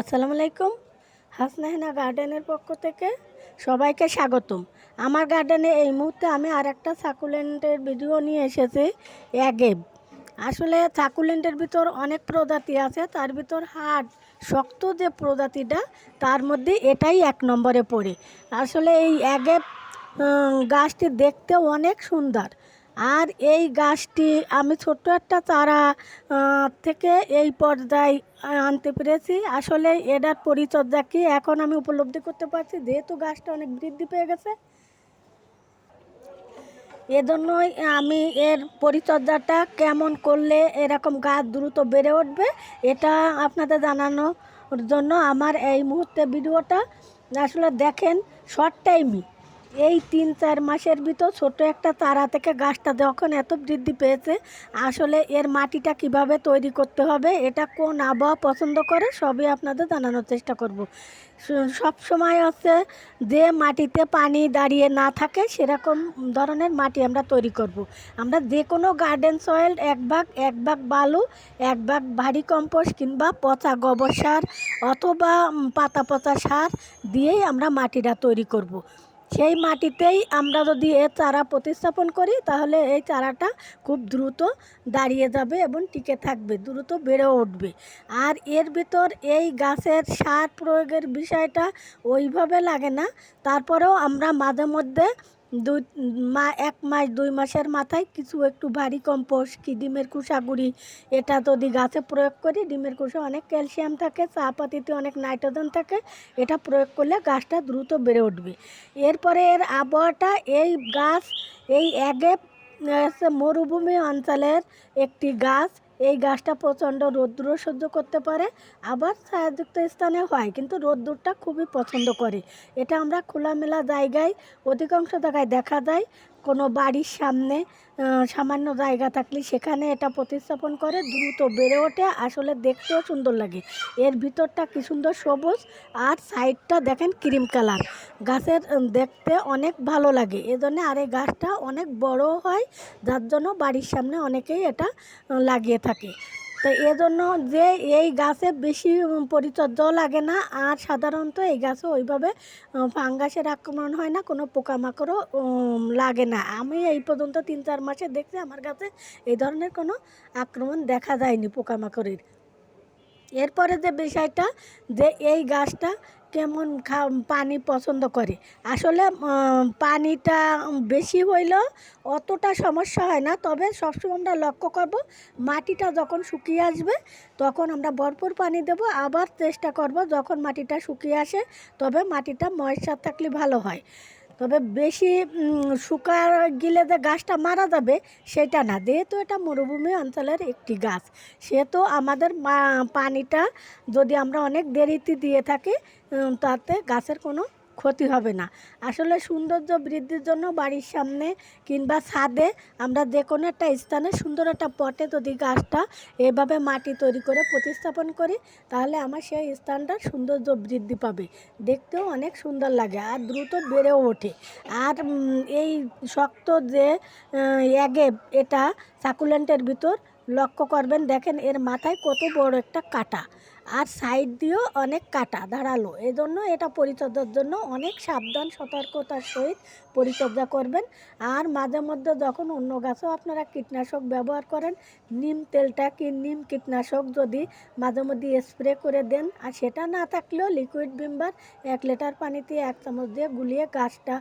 আসসালামু আলাইকুম। হাসনাহেনা গার্ডেনের পক্ষ থেকে সবাইকে স্বাগতম। আমার গার্ডেনে এই মুহূর্তে আমি আর একটা সাকুলেন্টের ভিডিও নিয়ে এসেছি, অ্যাগেব। আসলে সাকুলেন্টের ভিতর অনেক প্রজাতি আছে, তার ভিতর হার্ড শক্ত যে প্রজাতিটা, তার মধ্যে এটাই এক নম্বরে পড়ে। আসলে এই অ্যাগেব গাছটি দেখতে অনেক সুন্দর। আর এই গাছটি আমি ছোট্ট একটা চারা থেকে এই পর্যায়ে আনতে পেরেছি। আসলে এটার পরিচর্যা কি এখন আমি উপলব্ধি করতে পারছি? যেহেতু গাছটা অনেক বৃদ্ধি পেয়ে গেছে। এজন্যই আমি এর পরিচর্যাটা কেমন করলে এরকম গাছ দ্রুত বেড়ে উঠবে, এটা আপনাদের জানানোর জন্য আমার এই মুহূর্তে ভিডিওটা। আসলে দেখেন শর্ট টাইমই এই তিন চার মাসের ভিতর ছোট একটা চারা থেকে গাছটা যখন এত বৃদ্ধি পেয়েছে, আসলে এর মাটিটা কীভাবে তৈরি করতে হবে, এটা কোন আবহাওয়া পছন্দ করে, সবই আপনাদের জানানোর চেষ্টা করব সব সময় হচ্ছে যে মাটিতে পানি দাঁড়িয়ে না থাকে, সেরকম ধরনের মাটি আমরা তৈরি করব। আমরা যে কোনো গার্ডেন সয়েল, এক ভাগ এক ভাগ বালু, এক ভাগ ভারী কম্পোস্ট কিংবা পচা গোবর সার অথবা পাতা পচা সার দিয়েই আমরা মাটিটা তৈরি করব। সেই মাটিতেই আমরা যদি এ চারা প্রতিস্থাপন করি, তাহলে এই চারাটা খুব দ্রুত দাঁড়িয়ে যাবে এবং টিকে থাকবে, দ্রুত বেড়ে উঠবে। আর এর ভিতর এই গাছের সার প্রয়োগের বিষয়টা ওইভাবে লাগে না। তারপরেও আমরা মাঝে মধ্যে দুই, মা, এক মাস, দুই মাসের মাথায় কিছু একটু ভারী কম্পোস্ট কি ডিমের কুসাগুড়ি এটা যদি গাছে প্রয়োগ করি, ডিমের কুসা অনেক ক্যালসিয়াম থাকে, চা পাতিতে অনেক নাইট্রোজেন থাকে, এটা প্রয়োগ করলে গাছটা দ্রুত বেড়ে উঠবে। এরপরে এর আবহাওয়াটা, এই গাছ, এই অ্যাগে মরুভূমি অঞ্চলের একটি গাছ এই গাছটা প্রচণ্ড রোদ্রও সহ্য করতে পারে, আবার ছায়াযুক্ত স্থানে হয়, কিন্তু রোদ্দুরটা খুবই পছন্দ করে। এটা আমরা খোলামেলা জায়গায়, অধিকাংশ জায়গায় দেখা যায়। কোনো বাড়ির সামনে সামান্য জায়গা থাকলে সেখানে এটা প্রতিস্থাপন করে, দ্রুত বেড়ে ওঠে, আসলে দেখতেও সুন্দর লাগে। এর ভিতরটা কি সুন্দর সবুজ, আর সাইডটা দেখেন ক্রিম কালার। গাছের দেখতে অনেক ভালো লাগে। এজন্য আর এই গাছটা অনেক বড় হয়, যার জন্য বাড়ির সামনে অনেকেই এটা লাগিয়ে থাকে। তো এজন্য যে এই গাছে বেশি পরিচর্যাও লাগে না। আর সাধারণত এই গাছে ওইভাবে ফাঙ্গাসের আক্রমণ হয় না, কোনো পোকামাকড়ও লাগে না। আমি এই পর্যন্ত তিন চার মাসে দেখছি আমার গাছে এই ধরনের কোনো আক্রমণ দেখা যায়নি পোকামাকড়ের। এরপরে যে বিষয়টা, যে এই গাছটা কেমন খা পানি পছন্দ করে। আসলে পানিটা বেশি হইলেও অতটা সমস্যা হয় না। তবে সবসময় আমরা লক্ষ্য করব, মাটিটা যখন শুকিয়ে আসবে, তখন আমরা ভরপুর পানি দেব। আবার চেষ্টা করব, যখন মাটিটা শুকিয়ে আসে, তবে মাটিটা ময়েশ্চার থাকলে ভালো হয়। তবে বেশি শুকার শুকা গেলে যে গাছটা মারা যাবে, সেটা না। যেহেতু এটা মরুভূমি অঞ্চলের একটি গাছ, সেহেতু আমাদের পানিটা যদি আমরা অনেক দেরিতে দিয়ে থাকি তাতে গাছের কোনো ক্ষতি হবে না। আসলে সৌন্দর্য বৃদ্ধির জন্য বাড়ির সামনে কিংবা ছাদে আমরা যে কোনো একটা স্থানে সুন্দর একটা পটে যদি গাছটা এভাবে মাটি তৈরি করে প্রতিস্থাপন করি, তাহলে আমার সেই স্থানটা সৌন্দর্য বৃদ্ধি পাবে। দেখতেও অনেক সুন্দর লাগে আর দ্রুত বেড়েও ওঠে। আর এই শক্ত যে অ্যাগে এটা সাকুলেন্টের ভিতর লক্ষ্য করবেন। দেখেন এর মাথায় কত বড় একটা কাটা। আর সাইড দিয়েও অনেক কাটা ধারালো এজন্য এটা পরিচর্যার জন্য অনেক সাবধান, সতর্কতার সহিত পরিচর্যা করবেন। আর মাঝে মধ্যে যখন অন্য গাছেও আপনারা কীটনাশক ব্যবহার করেন, নিম তেলটা কি, নিম কীটনাশক যদি মাঝে মধ্যে স্প্রে করে দেন, আর সেটা না থাকলেও লিকুইড বিম্বার এক লিটার পানিতে এক চামচ দিয়ে গুলিয়ে গাছটা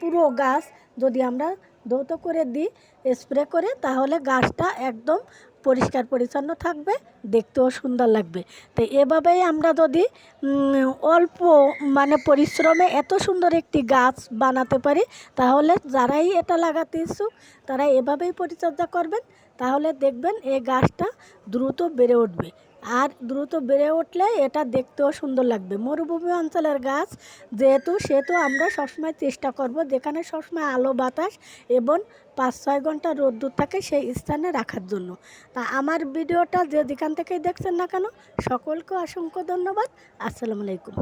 পুরো গাছ যদি আমরা ধৌত করে দিই, স্প্রে করে, তাহলে গাছটা একদম পরিষ্কার পরিচ্ছন্ন থাকবে, দেখতেও সুন্দর লাগবে। তো এভাবেই আমরা যদি অল্প মানে পরিশ্রমে এত সুন্দর একটি গাছ বানাতে পারি, তাহলে যারাই এটা লাগাতে ইচ্ছুক, তারা এভাবেই পরিচর্যা করবেন, তাহলে দেখবেন এই গাছটা দ্রুত বেড়ে উঠবে। আর দ্রুত বেড়ে উঠলে এটা দেখতেও সুন্দর লাগবে। মরুভূমি অঞ্চলের গাছ, যেহেতু সেহেতু আমরা সবসময় চেষ্টা করব যেখানে সবসময় আলো, বাতাস এবং পাঁচ ছয় ঘণ্টা রোদ্দুর থাকে সেই স্থানে রাখার জন্য। তা আমার ভিডিওটা যে যেখান থেকেই দেখছেন না কেন, সকলকে অসংখ্য ধন্যবাদ। আসসালামু আলাইকুম।